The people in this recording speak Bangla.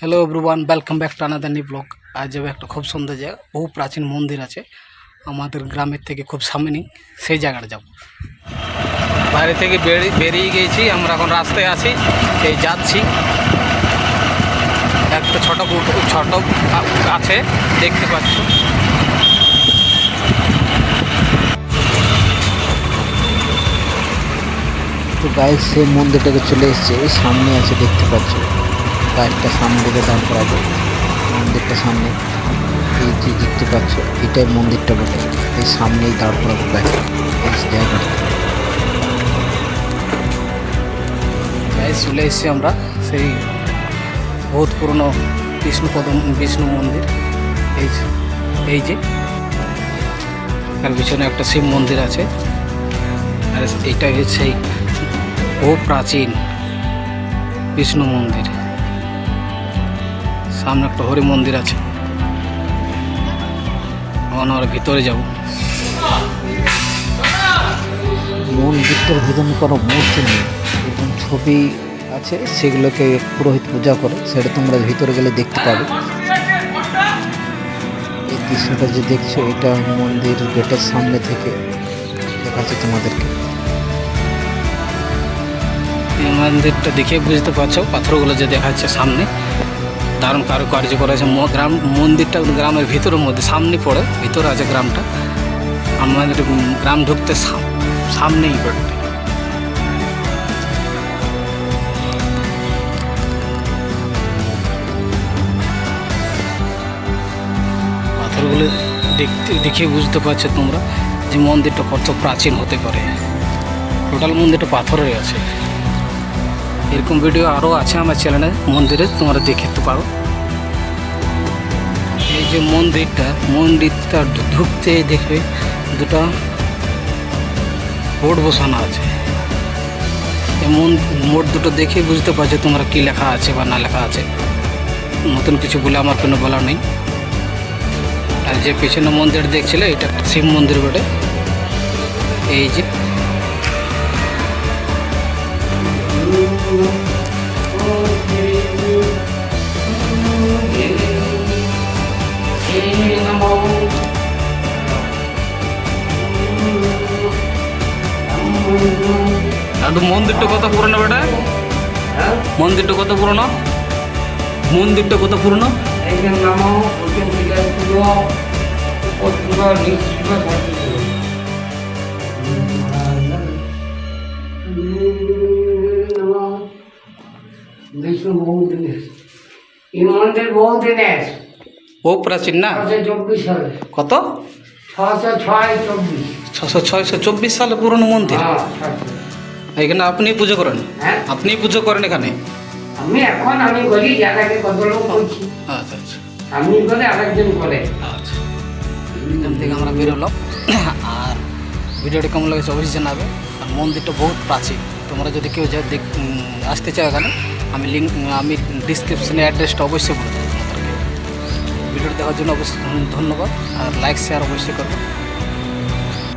Hello everyone welcome back to another নি ব্লগ আজ যাবে একটা খুব সুন্দর জায়গা, বহু প্রাচীন মন্দির আছে। আমাদের গ্রামের থেকে খুব সামনে, সেই জায়গাটা যাব। বাইরে থেকে বেরিয়ে গিয়েছি আমরা এখন রাস্তায় আছি, এই যাচ্ছি। একটা ছোট ছোট আছে, দেখতে পাচ্ছ। তো গাইজ সেই মন্দিরটাকে চলে এসছে সামনে আছে, দেখতে পাচ্ছ। গাছটা সামনে দিকে দাঁড় করাবো। মন্দিরটা সামনে। এই যে দেখতে পাচ্ছ, এটাই মন্দিরটা বটে। এই সামনেই দাঁড় করাবো এই জায়গাটা। চলে এসেছি আমরা সেই বহুত পুরনো বিষ্ণুপদ বিষ্ণু মন্দির। এই এই যে। তার পিছনে একটা শিব মন্দির আছে। আর এইটা হচ্ছে সেই বহু প্রাচীন বিষ্ণু মন্দির। সামনে একটা হরি মন্দির আছে। এখন আমরা ভিতরে যাব। মন্দিরটার ভিতরে কোনো মূর্তি নেই। এরকম ছবি আছে সেগুলোকে পুরোহিত পূজা করে। সেটা তোমরা ভিতরে গেলে দেখতে পাবে। এই দৃশ্যটা যে দেখছ এটা মন্দির গেটের সামনে থেকে দেখাচ্ছে তোমাদেরকে। মন্দিরটা দেখে বুঝতে পারছ পাথরগুলো যে দেখাচ্ছে সামনে। দারুণ কারুকার্য করেছে। ম- গ্রাম মন্দিরটা গ্রামের ভিতরের মধ্যে সামনে পড়ে, ভিতরে আছে গ্রামটা। আমাদের গ্রাম ঢুকতে সাম- সামনেই পড়ে। পাথরগুলো দেখতে দেখে বুঝতে পারছ তোমরা যে মন্দিরটা কত প্রাচীন হতে পারে। টোটাল মন্দিরটা পাথরের আছে। এরকম ভিডিও আরও আছে আমার চ্যানেলে মন্দিরে তোমরা দেখতে পারো। যে মন্দিরটা মন্দিরটা ঢুকতে দেখবে, দুটা বোর্ড বসানো আছে। এই মন- মোট দুটো দেখে বুঝতে পারছ তোমরা কি লেখা আছে বা না লেখা আছে। নতুন কিছু বলে আমার কোনো বলার নেই। আর যে পেছনে মন্দির দেখছিলে, এটা শিব মন্দির বটে। এই যে মন্দিরটা কত পুরনো বেটা মন্দিরটা কত পুরনো মন্দিরটা কত পুরনো এই মন্দির বহু দিনের ও প্রাচীন না চব্বিশ সালে কত ছশো ছয় চব্বিশ ছশো ছয়শো চব্বিশ সালে পুরনো মন্দির। হ্যাঁ, এখানে আপনি পুজো করেন? হ্যাঁ। আপনি পুজো করেন এখানে? আমি এখন আমি করি করছি আচ্ছা আচ্ছা। আমি করে আরেকজন করে আচ্ছা। এখান থেকে আমরা বেরোলাম। আর ভিডিওটি কেমন লেগেছে অবশ্যই জানাবে। আর মন্দিরটা বহুত প্রাচীন। তোমরা যদি কেউ যা দেখ আসতে চাও এখানে আমি লিঙ্ক আমি ডিসক্রিপশনে অ্যাড্রেসটা অবশ্যই বলে দেবো ভিডিওটি দেখার জন্য অবশ্যই ধন্যবাদ। আর লাইক শেয়ার অবশ্যই করবে।